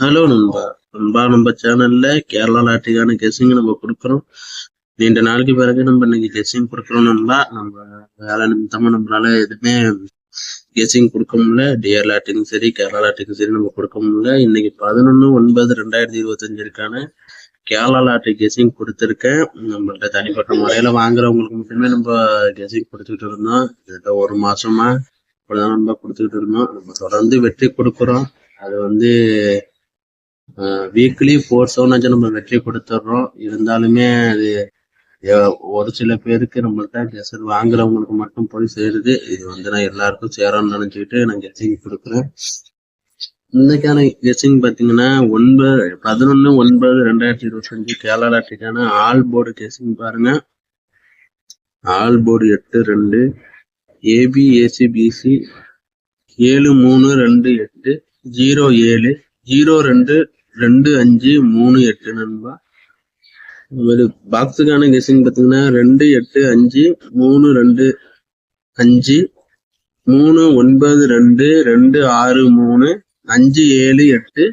Hello நண்பா. நண்பா நம்ம சேனல்ல கேரளா லாட்டிக்கான கெஸ்ஸிங் நம்ம கொடுக்குறோம். நீண்ட நாளைக்கு பிறகு நம்ம இன்னைக்கு கெஸ்ஸிங் கொடுக்குறோம் நண்பா. நம்ம வேலை நிமித்தமா நம்மளால எதுவுமே கெஸ்ஸிங் கொடுக்க முடியல. டிஆர் லாட்டுக்கும் சரி கேரளா லாட்டுக்கும் சரி நம்ம கொடுக்க முடியல. இன்னைக்கு பதினொன்று ஒன்பது ரெண்டாயிரத்தி இருபத்தஞ்சிற்கான கேரளா லாட்டரி கெஸ்ஸிங் கொடுத்துருக்கேன். நம்மள்ட்ட தனிப்பட்ட முறையில வாங்குறவங்களுக்கு மட்டுமே நம்ம கெஸ்ஸிங் கொடுத்துக்கிட்டு இருந்தோம். கிட்ட ஒரு மாசமா இப்படிதான் நம்ம கொடுத்துக்கிட்டு இருந்தோம். நம்ம தொடர்ந்து வெற்றி கொடுக்குறோம். அது வந்து வீக்லி ஃபோர் செவனாச்சும் நம்ம வெற்றி கொடுத்துட்றோம். இருந்தாலுமே அது ஒரு சில பேருக்கு நம்மள்ட்ட கெசட் வாங்குறவங்களுக்கு மட்டும் போய் சேருது. இது வந்து நான் எல்லாருக்கும் சேரணும்னு நினைச்சுக்கிட்டு நான் கெஸிங் கொடுக்குறேன். இன்னைக்கான கெஸிங் பார்த்தீங்கன்னா ஒன்பது பதினொன்று ஒன்பது ரெண்டாயிரத்தி இருபத்தஞ்சு கேரளா லாட்டிக்கான ஆல் போர்டு கெஸிங் பாருங்க. ஆல் போர்டு எட்டு ரெண்டு ஏபி பிசி ஏழு மூணு ரெண்டு எட்டு ஜீரோ ஏழு ஜீரோ ரெண்டு ரெண்டு அஞ்சு மூணு எட்டு நண்பா. ஒரு பாக்ஸுக்கான கெஸிங் பார்த்தீங்கன்னா ரெண்டு எட்டு அஞ்சு மூணு ரெண்டு அஞ்சு மூணு ஒன்பது ரெண்டு ரெண்டு ஆறு மூணு அஞ்சு ஏழு எட்டு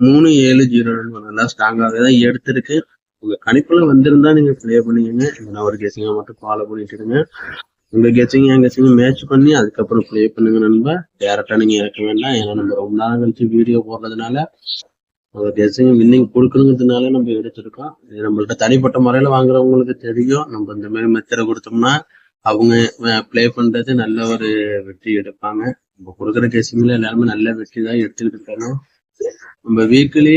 மூணு ஏழு ஜீரோ நண்பா. நல்லா ஸ்ட்ராங்காக தான் எடுத்திருக்கு. உங்க கணிப்புல வந்திருந்தா நீங்க ப்ளே பண்ணிக்கோங்க. நான் ஒரு கெஸிங்கை மட்டும் ஃபாலோ பண்ணிட்டு இருங்க. உங்க கெஸிங் என் கெஸிங் மேட்ச் பண்ணி அதுக்கப்புறம் ப்ளே பண்ணுங்க நண்பா. டேரக்டா நீங்க இறக்க வேண்டாம். ஏன்னா நம்ம ரொம்ப நாள் கழிச்சு வீடியோ போடுறதுனால ஒரு கெஸிங் வின்னிங் கொடுக்கணுங்கிறதுனால நம்ம எடுத்திருக்கோம். இது நம்மள்ட்ட தனிப்பட்ட முறையில வாங்குறவங்களுக்கு தெரியும். நம்ம இந்த மாதிரி மெத்தடை கொடுத்தோம்னா அவங்க ப்ளே பண்றது நல்ல ஒரு வெற்றி எடுப்பாங்க. நம்ம கொடுக்குற கெஸிங்ல எல்லாருமே நல்ல வெற்றி தான் எடுத்துக்கிட்டு இருக்காங்க நம்ம வீக்லி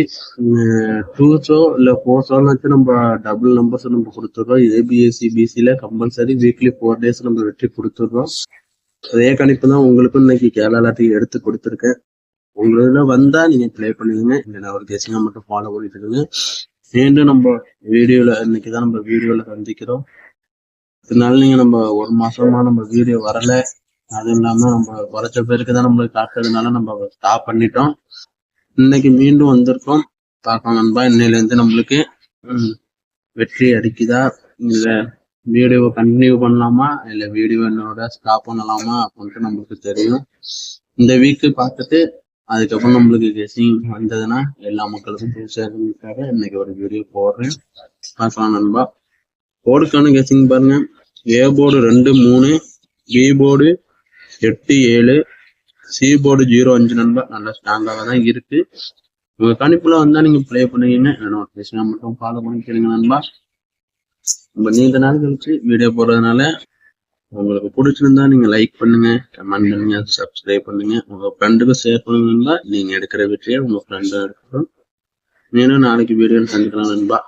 டூஸோ இல்லை இல்ல ஃபோர் நம்ம டபுள் நம்பர்ஸ் நம்ம கொடுத்துடுறோம் ஏபிஎஸ்சி பிசில கம்பல்சரி வீக்லி ஃபோர் டேஸ் நம்ம வெற்றி கொடுத்துடுறோம் அதே கணிப்பு தான் உங்களுக்கும் இன்னைக்கு கேரளா எடுத்து கொடுத்துருக்கேன். உங்களதுல வந்தா நீங்க ப்ளே பண்ணுவீங்க. இல்லைன்னா ஒரு கெஸிங்கா மட்டும் ஃபாலோ பண்ணிட்டு இருங்க. மீண்டும் நம்ம வீடியோல இன்னைக்கு தான் நம்ம வீடியோல சந்திக்கிறோம். இதனால நீங்க நம்ம ஒரு மாசமா நம்ம வீடியோ வரல. அதுவும் இல்லாம நம்ம குறைச்ச பேருக்கு தான் நம்மளுக்கு காட்டுறதுனால நம்ம ஸ்டாப் பண்ணிட்டோம். இன்னைக்கு மீண்டும் வந்திருக்கோம். பார்க்கலாம் நண்பா இன்னையிலேருந்து நம்மளுக்கு வெற்றி அடிக்குதா? இல்ல வீடியோவை கண்டினியூ பண்ணலாமா? இல்ல வீடியோ என்னோட ஸ்டாப் பண்ணலாமா? அப்படின்ட்டு நம்மளுக்கு தெரியும். இந்த வீக்கு பார்த்துட்டு அதுக்கப்புறம் நம்மளுக்கு கெஸ்டிங் வந்ததுன்னா எல்லா மக்களுக்கும் போய் சேர்றதுக்காக இன்னைக்கு ஒரு வீடியோ போடுறேன். பார்க்கலாம் நண்பா. போர்டுக்கான கெஸ்டிங் பாருங்க. ஏ போர்டு ரெண்டு மூணு பி போர்டு எட்டு ஏழு சி போர்டு ஜீரோ அஞ்சு நண்பா. நல்லா ஸ்ட்ராங்காக தான் இருக்கு. உங்க கணிப்புல வந்தா நீங்க ப்ளே பண்ணுவீங்க. என்னோட மட்டும் ஃபாலோ பண்ணிக்கிறீங்க நண்பா. ரொம்ப நீண்ட நாள் கழிச்சு வீடியோ போடுறதுனால உங்களுக்கு பிடிச்சிருந்தா நீங்க லைக் பண்ணுங்க கமெண்ட் பண்ணுங்க சப்ஸ்கிரைப் பண்ணுங்க. உங்க ஃப்ரெண்டுக்கு ஷேர் பண்ணுங்க நீங்க எடுக்கிற வெற்றியை உங்க ஃப்ரெண்டும் எடுக்கணும் மீண்டும் நாளைக்கு வீடியோ சந்திக்கலாம் நண்பா.